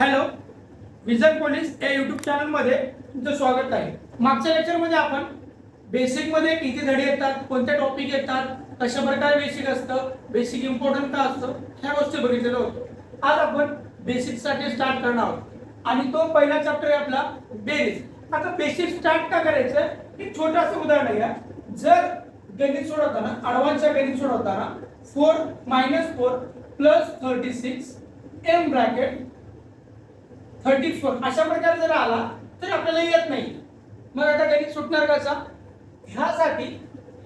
Hello vision police या YouTube चॅनलमध्ये तुमचं स्वागत आहे. मागच्या लेक्चरमध्ये आपण बेसिकमध्ये किती धडे येतात कोणते टॉपिक येतात कशा प्रकारे बेसिक असतं बेसिक इम्पॉर्टंट का असतं ह्या गोष्टी बघितलेल्या होतो आज आपण बेसिकसाठी स्टार्ट करणार आहोत. आणि तो पहिला चॅप्टर आहे आपला बेरीज आता बेसिक स्टार्ट का करायचं एक छोटंसं उदाहरण घ्या जर गणित सोडवताना अडवान्सच्या गणित सोडवताना four minus four plus thirty six M bracket thirty four अशा प्रकारे जर आला तर आपल्याला येत नाही. मग आता गणित सुटणार कसा? ह्यासाठी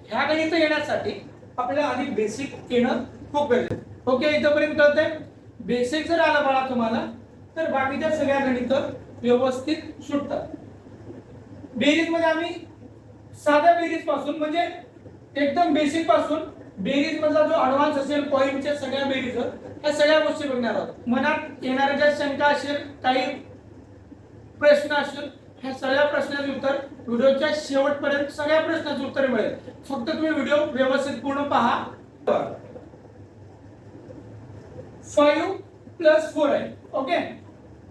ह्या गणित येण्यासाठी आपल्याला आधी बेसिक येणं खूप गरजेचं ओके इथंपर्यंत कळतंय? बेसिक जर आला बाळा तुम्हाला तर बाकीच्या सगळ्या गणित व्यवस्थित सुटतात. बेरीजमध्ये आम्ही साध्या बेरीजपासून म्हणजे एकदम बेसिकपासून बेरीज मधला जो अडव्हान्स असेल पॉईंटच्या सगळ्या बेरीज ह्या सगळ्या गोष्टी बघणार आहोत. मनात येणाऱ्या ज्या शंका असेल काही प्रश्न असेल ह्या सगळ्या प्रश्नाचे उत्तर व्हिडिओच्या शेवटपर्यंत सगळ्या प्रश्नाचे उत्तर मिळेल. फक्त तुम्ही व्हिडिओ व्यवस्थित पूर्ण पहा. फाईव्ह प्लस फोर आहे. ओके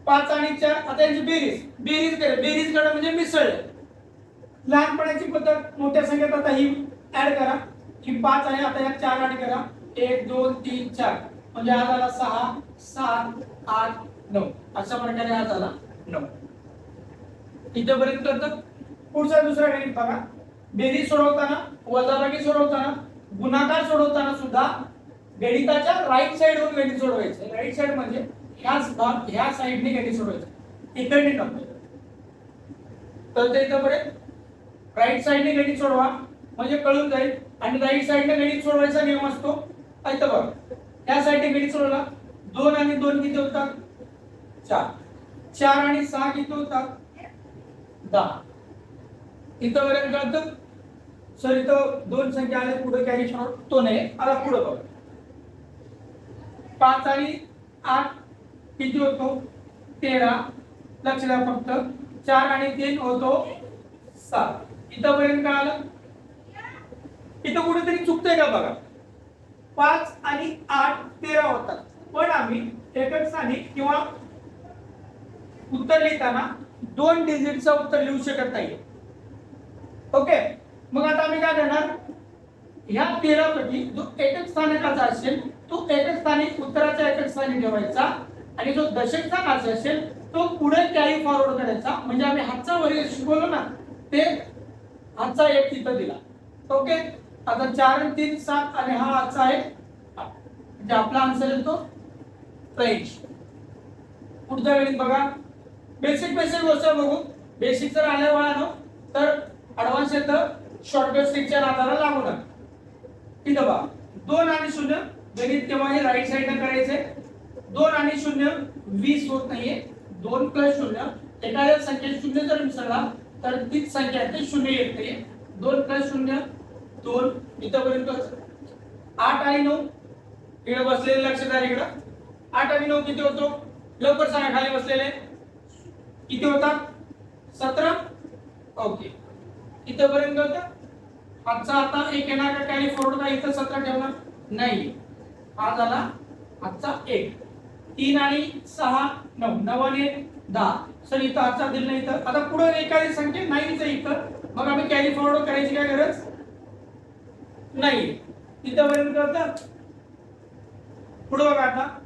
पाच आणि चार आता यांची बेरीज. बेरीज करे. बेरीज करणं म्हणजे मिसळ. लहानपणाची पद्धत मोठ्या संख्येत आता ही ऍड करा. ही पाच आहे आता या चार गाडी करा. एक दोन तीन चार. म्हणजे हा झाला सहा सात आठ नऊ. अशा प्रकारे हा झाला नऊ. इथपर्यंत तर पुढचा दुसरा गणित बघा. बेरीज सोडवताना वजाबाकी सोडवताना गुणाकार सोडवताना सुद्धा गणिताच्या राईट साइडवरून गणित सोडवायचं. राईट साइड म्हणजे ह्याच भाग ह्या साइडने गणित सोडवायचं. इकडने नको तर ते इथपर्यंत? राईट साइडने गणित सोडवा. म्हणजे कळून जाईल. आणि राईट साईडने गणित सोडवायचा नियम असतो. ऐकतं बघा. त्या साइडने गणित सोडवला. दोन आणि दोन किती होतात? चार. चार आणि सहा किती होतात? दहा. इथंपर्यंत कळतं? सर इथं दोन संख्या आले पुढे कॅरी फॉरवर्ड तो नाही. आता पुढे बघ. पाच आणि आठ किती होतो? तेरा. लक्ष द्या फक्त. चार आणि तीन होतो सात. इथंपर्यंत काय आलं? इथं कुठेतरी चुकतंय का बघा? पाच आणि आठ तेरा होतात. पण आम्ही एकच स्थानी किंवा उत्तर लिहिताना दोन डिजिटचं उत्तर लिहू शकत नाही ओके मग आता आम्ही काय करणार? ह्या तेरा पैकी जो एकक स्थानकाचा असेल तो एकक स्थानी उत्तराच्या एकक स्थानी ठेवायचा. आणि जो दशक स्थानाचा असेल तो पुढे कॅरी फॉरवर्ड करायचा. म्हणजे आम्ही हातचा वर्ग शिकवलो ना ते हातचा एक तिथं दिला. ओके आता चार आणि तीन सात आणि हा आजचा आहे म्हणजे आपला आन्सर येतो. त्र्याऐंशी पुढच्या वेळी बघा. बेसिक बेसिक गोष्ट बघू. बेसिक जर आल्या वळानो तर ऍडव्हान्स येतं. शॉर्टकट स्टिकच्या नादाला लागू नका. आहे बघा दोन आणि शून्य गणित केव्हाही राईट साईडने करायचे दोन आणि शून्य वीस होत नाहीये. दोन प्लस शून्य. एखाद्या संख्येत शून्य जर मिसळला तर तीच संख्या ते ती शून्य येत नाहीये. दोन प्लस शून्य दोन इथंपर्यंत आठ आणि नऊ. इकडे बसलेले लक्ष द्या इकडं. आठ आणि नऊ किती होतो? लवकर सांगा खाली बसलेले. किती होतात सतरा? ओके. इथपर्यंत होतं? आजचा आता एक येणार का? कॅरी फॉरवर्ड का इथं सतरा ठेवणार? नाही. हा झाला आजचा एक. तीन आणि सहा नऊ. नऊ आणि दहा. सर इथं आजचा दिल नाही इथं आता पुढे एखादी संख्या नाहीच आहे इथं. मग आम्ही कॅरी फॉरवर्ड करायची काय गरज? नाही इथंपर्यंत करतात पुढे बघा आता.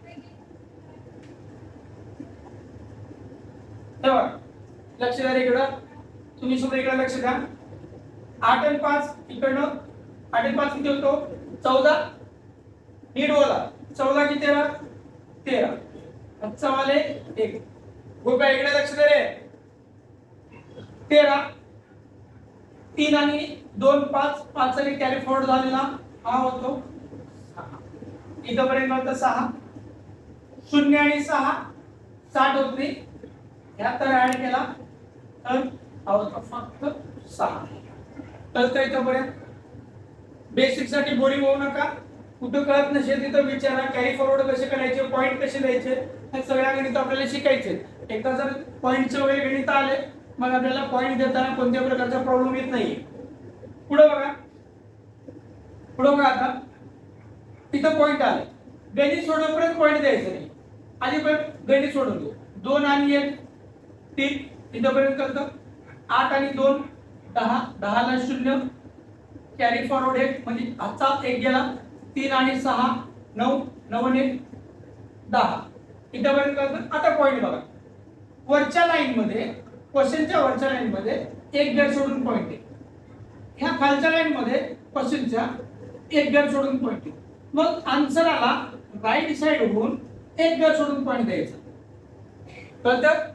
लक्ष द्या इकडं. तुम्ही सुद्धा इकडे लक्ष द्या. आठ आणि पाच इकडनं. आठ आणि पाच किती होतो? चौदा. नीट बोला. चौदा किती तेरा? तेरा. आजचा वाले एक. गोप्या इकडे लक्ष दे रे. तेरा. तीन आणि दोन पाच पाच आणि कॅरी फॉर्ड झालेला हा होतो. सहा. इथंपर्यंत होतं सहा. शून्य आणि सहा साठ होते. ह्या तर ऍड केला. तर हा होता फक्त सहा. तर इथंपर्यंत. बेसिकसाठी बोरिंग होऊ नका. कुठं कळत नसेल तिथं विचारा. कॅरी फॉरवर्ड कसे करायचे पॉईंट कसे द्यायचे हे सगळ्या गणित आपल्याला शिकायचे. एकदा जर पॉईंटचे वगैरे गणित आले मग आपल्याला पॉईंट देताना कोणत्या प्रकारचा प्रॉब्लेम येत नाही पुढे बघा. पुढे बघा आता. तिथं पॉईंट आले. गणित सोडवपर्यंत पॉईंट द्यायचं नाही. आधी पण गणित सोडून देऊ दोन आणि एक तीन इथंपर्यंत करतो. आठ आणि दोन दहा. दहाला शून्य. कॅरी फॉरवर्ड एक. म्हणजे हातचा एक गेला. तीन आणि सहा नऊ नऊ एक दहा. इथंपर्यंत करतो. आता पॉईंट बघा. वरच्या लाईनमध्ये क्वेश्चनच्या वरच्या लाईनमध्ये एक गेअर सोडून पॉईंट आहे. ह्या खालच्या लाईन मध्ये क्वेश्चनच्या एक गेअर सोडून पॉईंट आहे मग आन्सराला राईट साइड होऊन एक घर सोडून पॉईंट द्यायचा. कळतं?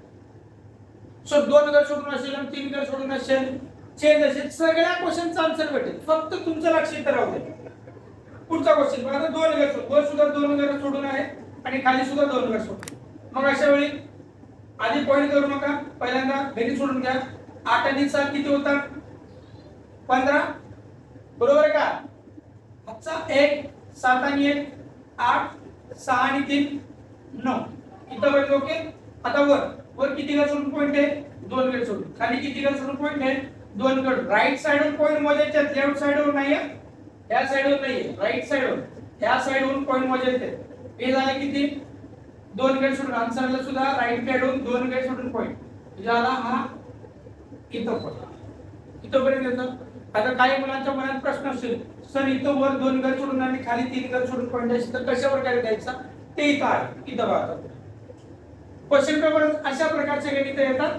सो दोन घर सोडून असेल आणि तीन घर सोडून असेल. चेंज असेल. सगळ्या क्वेश्चनचा आन्सर भेटेल. फक्त तुमचं लक्ष इथं राहू दे पुढचा क्वेश्चन बघा आता दोन घर सोडून वर सुद्धा दोन घर सोडून आहे आणि खाली सुद्धा दोन घर सोडून. मग अशा वेळी आधी पॉईंट करू नका. पहिल्यांदा घरी सोडून घ्या. आठ आणि सात किती होतात? पंधरा? बरोबर आहे का? आजचा एक सात आणि एक आठ सहा आणि तीन नऊ. इथं बघितलं ओके? आता वर. वर किती गड सोडून पॉईंट आहे? दोन गड सोडून. खाली किती गड सोडून पॉईंट आहे? दोन गड राईट साईडवर पॉईंट मोजायचे लेफ्ट साईडवर नाहीये. ह्या साईडवर नाहीये. राईट साइडवर ह्या साईडवरून पॉईंट मोजायचे हे झाले किती? दोन गड सोडून. आन्सरला सुद्धा राईट साईडवरून दोन गड सोडून पॉईंट झाला हा इथं पॉईंट इथंपर्यंत येतं. आता काही मुलांच्या मनात प्रश्न असेल सर इथं वर दोन घर सोडून आणि खाली तीन घर सोडून पॉईंट द्यायचे तर कशा प्रकारे द्यायचा ते इथं आहे इथं बघा क्वेश्चन पेपर अशा प्रकारचे गणित येतात.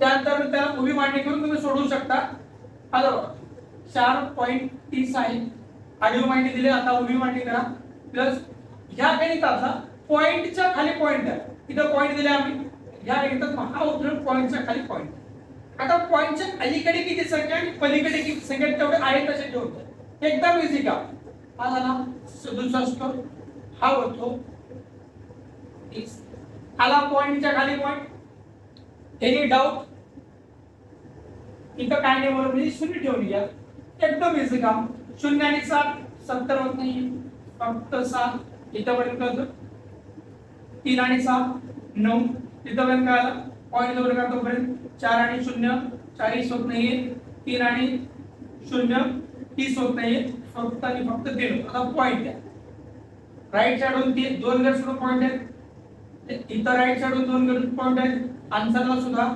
त्यानंतर त्याला उभी मांडणी करून तुम्ही सोडवू शकता. आता चार पॉईंट तीस आहे. आडवी मांडणी दिली आता उभी मांडणी करा. प्लस ह्या गणिताचा पॉईंटच्या खाली पॉईंट आहे. इथं पॉईंट दिले आम्ही. ह्या गणितात हा उतरून पॉईंटच्या खाली पॉईंट आता पॉईंटच्या अलीकडे किती संख्या आणि पलीकडे किती संख्या तेवढे आहे तसे ठेवतो एकदम इझी का? हा झाला. सदुसष्ट हा होतो. तीस. आला पॉईंटच्या खाली पॉईंट एनी डाऊट इथं काय नाही बरोबर शून्य ठेवून घ्या. एकदम इझी काम शून्य आणि सात सत्तर होत नाही. फक्त सात. इथंपर्यंत तीन आणि सात नऊ. तिथंपर्यंत काय आला पॉईंट दोन का तोपर्यंत चार आणि शून्य चाळीस होत नाहीये तीन आणि शून्य तीस होत नाहीये फक्त आणि फक्त तीन आता पॉईंट द्या. राईट साईडून तीन दोन गट सोडून पॉईंट आहेत. इथं राईट साईडून दोन गट पॉईंट आहेत. आन्सरला सुद्धा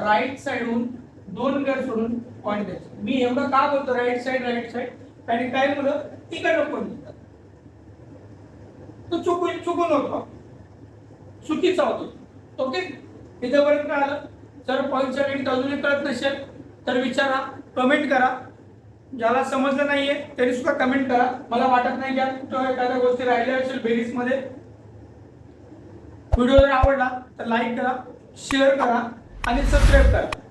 राईट साइडून दोन गट सोडून पॉईंट द्यायचे. मी एवढं का बोलतो राईट साइड राईट साइड कारण काय मुलं तिकडनं पॉईंट देतात. तो चुकून चुकून होतो. चुकीचा होतो. ओके इथंपर्यंत काय आलं जर पॉईंट गणित अजूनही कळत नसेल. तर विचारा कमेंट करा. ज्याला समजलं नाहीये तरी सुद्धा कमेंट करा. मला वाटत नाही की कुठं एखाद्या गोष्टी राहिल्या असेल बेरीजमध्ये व्हिडिओ जर आवडला तर लाईक करा शेअर करा आणि सबस्क्राईब करा.